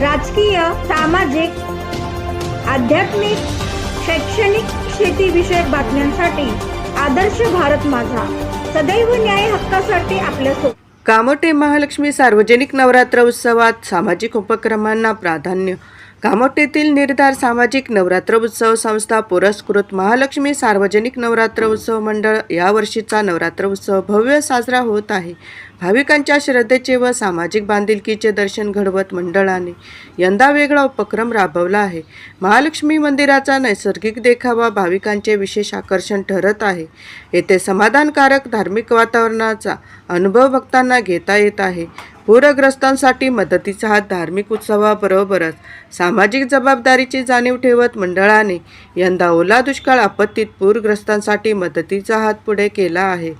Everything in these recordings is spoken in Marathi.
राजकीय सामाजिक आध्यात्मिक शैक्षणिक शेतीविषयक बातम्यांसाठी आदर्श भारत माझा. सदैव न्याय हक्कासाठी आपल्यासोबत कामोटे महालक्ष्मी सार्वजनिक नवरात्र उत्सवात सामाजिक उपक्रमांना प्राधान्य. कामोटेतील निर्धार सामाजिक नवरात्र उत्सव संस्था पुरस्कृत महालक्ष्मी सार्वजनिक नवरात्र उत्सव मंडळ यावर्षीचा नवरात्र उत्सव भव्य साजरा होत आहे. भाविकांच्या श्रद्धेचे व सामाजिक बांधिलकीचे दर्शन घडवत मंडळाने यंदा वेगळा उपक्रम राबवला आहे. महालक्ष्मी मंदिराचा नैसर्गिक देखावा भाविकांचे विशेष आकर्षण ठरत आहे. येथे समाधानकारक धार्मिक वातावरणाचा अनुभव भक्तांना घेता येत आहे. पूरग्रस्तांसाठी मदतीचा हात धार्मिक उत्सवाबरोबरच सामाजिक जबाबदारीची जाणीव ठेवत मंडळाने यंदा ओला दुष्काळ आपत्तीत पूरग्रस्तांसाठी मदतीचा हात पुढे केला आहे.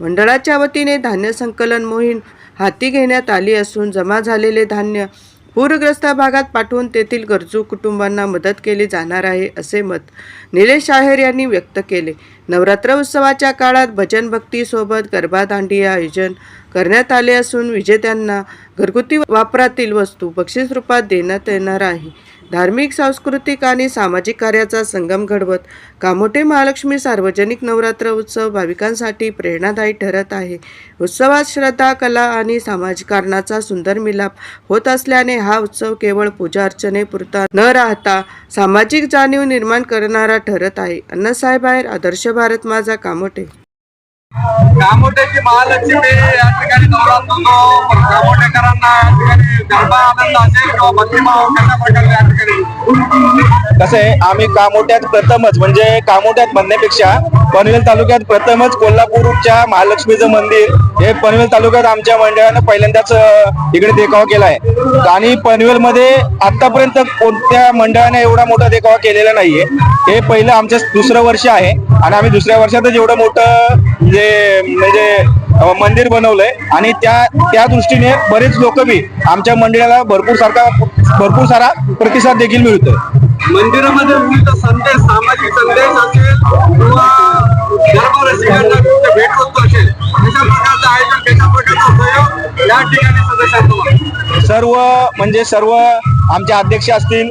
मंडळाच्या वतीने धान्य संकलन मोहीम हाती घेण्यात आली असून जमा झालेले धान्य पूरग्रस्त भागात पाठवून तेथील गरजू कुटुंबांना मदत केली जाणार आहे असे मत निलेश आहेर यांनी व्यक्त केले. नवरात्र उत्सवाच्या काळात भजन भक्तीसोबत गरबा आयोजन करण्यात आले असून विजेत्यांना घरगुती वापरातील वस्तू बक्षीस रूपात देण्यात येणार आहे. धार्मिक सांस्कृतिक आणि सामाजिक कार्याचा संगम घडवत कामोटे महालक्ष्मी सार्वजनिक नवरात्र उत्सव भाविकांसाठी प्रेरणादायी ठरत आहे. उत्सवात श्रद्धा कला आणि समाजकारणाचा सुंदर मिलाप होत असल्याने हा उत्सव केवळ पूजा अर्चनेपुरता न राहता सामाजिक जाणीव निर्माण करणारा ठरत आहे. अण्णासाहेब आहेर आदर्श भारत माझा कामोटे कामोट्याची महालक्ष्मी या ठिकाणी नवरात्र कामोटेकरांना या ठिकाणी गरबा आनंद असेल किंवा भक्तिभाव कशा प्रकारे कसं आहे आम्ही कामोट्यात प्रथमच म्हणजे कामोट्यात म्हणण्यापेक्षा पनवेल तालुक्यात प्रथमच कोल्हापूरच्या महालक्ष्मीचं मंदिर हे पनवेल तालुक्यात आमच्या मंडळानं पहिल्यांदाच इकडे देखावा आहे. आणि पनवेलमध्ये आतापर्यंत कोणत्या मंडळाने एवढा मोठा देखावा केलेला नाहीये. हे पहिलं आमचं दुसरं वर्ष आहे. आणि आम्ही दुसऱ्या वर्षातच एवढं मोठं जे म्हणजे मंदिर बनवलंय. आणि त्या त्या दृष्टीने बरेच लोक बी आमच्या मंदिराला भरपूर सारखा भरपूर सारा प्रतिसाद देखील मिळतोय. मंदिरामध्ये विविध संदेश सामाजिक संदेश असेल किंवा गरबा रसिकांना विविध भेटवस्तू असेल कशा प्रकारचं आयोजन कशा प्रकारचा सहयोग या ठिकाणी सदस्यांचा होता? सर्व म्हणजे सर्व आमचे अध्यक्ष असतील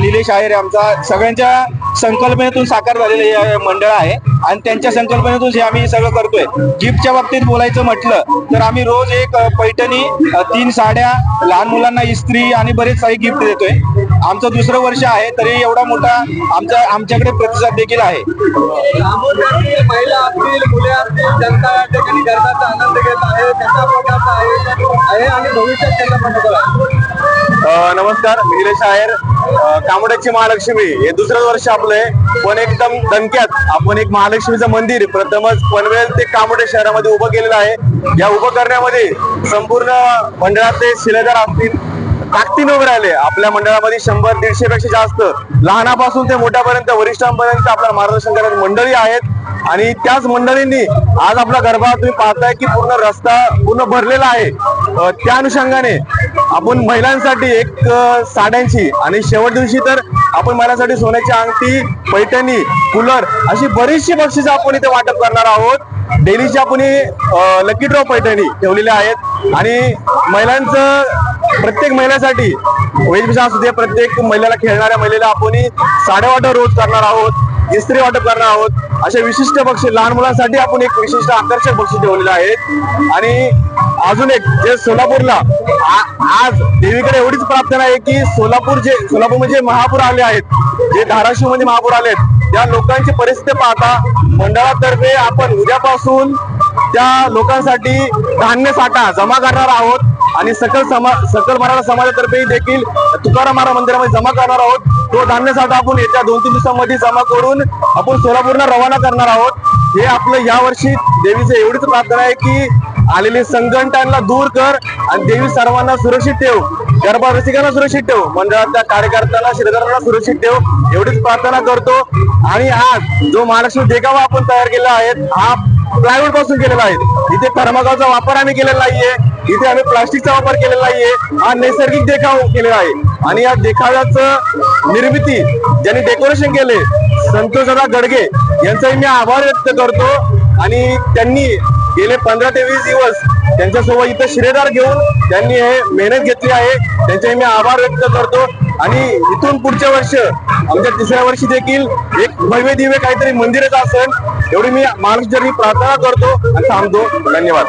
निलेश आहेर आमचा सगळ्यांच्या संकल्पनेतून साकार झालेले हे मंडळ आहे. आणि त्यांच्या संकल्पनेतून हे आम्ही सगळं करतोय. गिफ्टच्या बाबतीत बोलायचं म्हटलं तर आम्ही रोज एक पैठणी तीन साड्या लहान मुलांना इस्त्री आणि बरेच काही गिफ्ट देतोय. आमचं दुसरं वर्ष आहे तरी एवढा मोठा आमच्या आमच्याकडे प्रतिसाद देखील आहे. कामोट्यातील महिला असतील मुले असतील जनता या ठिकाणी गरबाचा आनंद घेत आहे कशा प्रकारचं आयोजन आहे आणि भविष्यात कशा प्रकारचं आहे. अ, नमस्कार निलेश आहेर. कामोड्याची महालक्ष्मी. हे दुसरं वर्ष आपलं आहे. पण एकदम दणक्यात. आपण एक महालक्ष्मीचं मंदिर प्रथमच पनवेल ते कामोडे शहरामध्ये उभं केलेलं आहे. या उभं करण्यामध्ये संपूर्ण मंडळातले शिलेदार असतील ताकदीने उभे राहिले. आपल्या मंडळामध्ये शंभर दीडशे पेक्षा जास्त लहानापासून ते मोठ्यापर्यंत वरिष्ठांपर्यंत आपल्या मार्गदर्शन करणारी मंडळी आहेत. आणि त्याच मंडळींनी आज आपला गरबा तुम्ही पाहताय की पूर्ण रस्ता पूर्ण भरलेला आहे. त्या अनुषंगाने आपण महिलांसाठी एक साड्यांची आणि शेवट दिवशी तर आपण महिलांसाठी सोन्याची अंगठी पैठणी कूलर अशी बरीचशी बक्षीस आपण इथे वाटप करणार आहोत. डेलीची आपण लकी ड्रॉ पैठणी ठेवलेल्या आहेत. आणि महिलांचं प्रत्येक महिलासाठी वेशभूषा असू दे प्रत्येक महिलेला खेळणाऱ्या महिलेला आपण साड्या वाटप रोज करणार आहोत इस्त्री वाटप करणार आहोत. अशा विशिष्ट बक्षीस लहान मुलांसाठी आपण एक विशिष्ट आकर्षक बक्षीस ठेवलेलं आहे आणि अजून एक जे सोलापूरला आज देवीकडे एवढीच प्रार्थना आहे की सोलापूर जे सोलापूर म्हणजे महापूर आले आहेत जे धाराशिवमध्ये महापूर आले आहेत त्या लोकांची परिस्थिती पाहता मंडळातर्फे आपण उद्यापासून त्या लोकांसाठी धान्य साठा जमा करणार आहोत आणि सकल समा सकल मराठा समाजातर्फे देखील तुकाराम महाराज मंदिरामध्ये जमा करणार आहोत. तो धान्य साठा आपण येत्या दोन तीन दिवसांमध्ये जमा करून आपण सोलापूरला रवाना करणार आहोत. हे आपलं या वर्षी देवीचं एवढीच प्रार्थना आहे की आलेले संकटांना दूर कर आणि देवी सर्वांना सुरक्षित ठेव. गरबा रसिकांना सुरक्षित ठेव. मंडळातल्या कार्यकर्त्यांना श्रीधरांना सुरक्षित ठेव. एवढीच प्रार्थना करतो. आणि आज जो महाराष्ट्र देखावा आपण तयार केला आहे हा प्लायवूडपासून केलेला आहे. इथे थर्माकोलचा वापर आम्ही केलेला नाहीये. इथे आम्ही प्लास्टिकचा वापर केलेला नाहीये. हा नैसर्गिक देखाव केलेला आहे. आणि या देखाव्याचं निर्मिती ज्यांनी डेकोरेशन केले संतोषदा गडगे यांचाही मी आभार व्यक्त करतो. आणि त्यांनी गेले पंधरा ते वीस दिवस त्यांच्यासोबत इथं शिरेदार घेऊन त्यांनी हे मेहनत घेतली आहे. त्यांचाही मी आभार व्यक्त करतो. आणि इथून पुढच्या वर्ष आमच्या तिसऱ्या वर्षी देखील एक भव्य दिव्य काहीतरी मंदिरच असेल एवढी मी महाराष्ट्राची प्रार्थना करतो आणि थांबतो धन्यवाद.